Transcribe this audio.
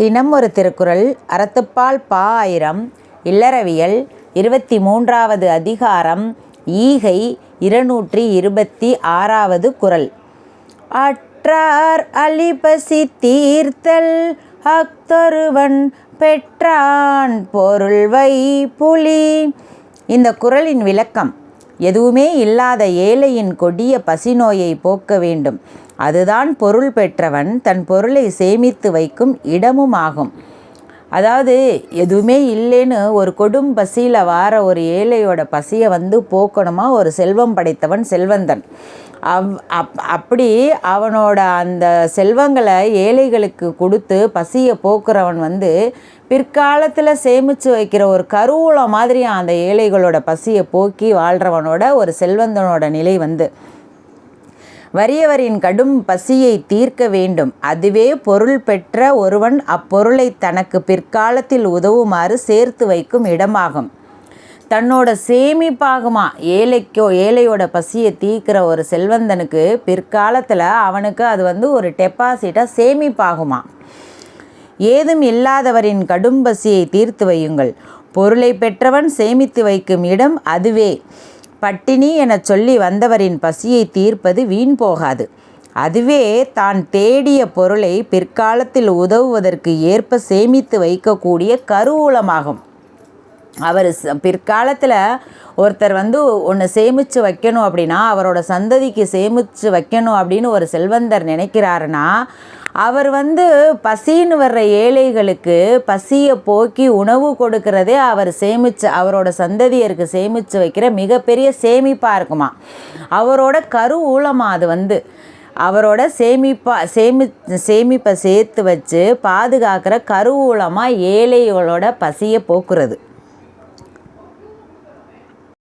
தினம் ஒரு திருக்குறள் அறத்துப்பால் பா ஆயிரம் இல்லறவியல் இருபத்தி மூன்றாவது அதிகாரம் ஈகை இருநூற்றி இருபத்தி ஆறாவது குறள். அற்றார் அலிபசி தீர்த்தல் அக்தொருவன் பெற்றான் பொருள்வை புலி. இந்த குறளின் விளக்கம் எதுவுமே இல்லாத ஏழையின் கொடிய பசிநோயை போக்க வேண்டும். அதுதான் பொருள் பெற்றவன் தன் பொருளை சேமித்து வைக்கும் இடமும் ஆகும் அதாவது எதுவுமே இல்லைன்னு ஒரு கொடும் பசியில் வார ஒரு ஏழையோட பசியை வந்து போக்கணுமா? ஒரு செல்வம் படைத்தவன் செல்வந்தன். அவ் அப் அப்படி அவனோட அந்த செல்வங்களை ஏழைகளுக்கு கொடுத்து பசியை போக்குறவன் வந்து பிற்காலத்தில் சேமித்து வைக்கிற ஒரு கருவூலம் மாதிரி அந்த ஏழைகளோட பசியை போக்கி வாழ்கிறவனோட ஒரு செல்வந்தனோட நிலை வந்து. வறியவரின் கடும் பசியை தீர்க்க வேண்டும். அதுவே பொருள் பெற்ற ஒருவன் அப்பொருளை தனக்கு பிற்காலத்தில் உதவுமாறு சேர்த்து வைக்கும் இடமாகும். தன்னோட சேமிப்பாகுமா? ஏழைக்கோ ஏழையோட பசியை தீர்க்கிற ஒரு செல்வந்தனுக்கு பிற்காலத்தில் அவனுக்கு அது வந்து ஒரு டெபாசிட்டாக சேமிப்பாகுமா? ஏதும் இல்லாதவரின் கடும் பசியை தீர்த்து வையுங்கள். பொருளை பெற்றவன் சேமித்து வைக்கும் இடம் அதுவே. பட்டினி எனச் சொல்லி வந்தவரின் பசியை தீர்ப்பது வீண் போகாது. அதுவே தான் தேடிய பொருளை பிற்காலத்தில் உதவுவதற்கு ஏற்ப சேமித்து வைக்கக்கூடிய கருவூலமாகும். அவர் பிற்காலத்தில் ஒருத்தர் வந்து ஒன்று சேமித்து வைக்கணும் அப்படின்னா அவரோட சந்ததிக்கு சேமித்து வைக்கணும் அப்படின்னு ஒரு செல்வந்தர் நினைக்கிறாருன்னா அவர் வந்து பசின்னு வர்ற ஏழைகளுக்கு பசியை போக்கி உணவு கொடுக்கறதே அவர் சேமித்து அவரோட சந்ததியருக்கு சேமித்து வைக்கிற மிகப்பெரிய சேமிப்பாக இருக்குமா. அவரோட கரு அது வந்து. அவரோட சேமிப்பா சேமி சேமிப்பை சேர்த்து வச்சு பாதுகாக்கிற கருவூலமாக ஏழைகளோட பசியை போக்குறது.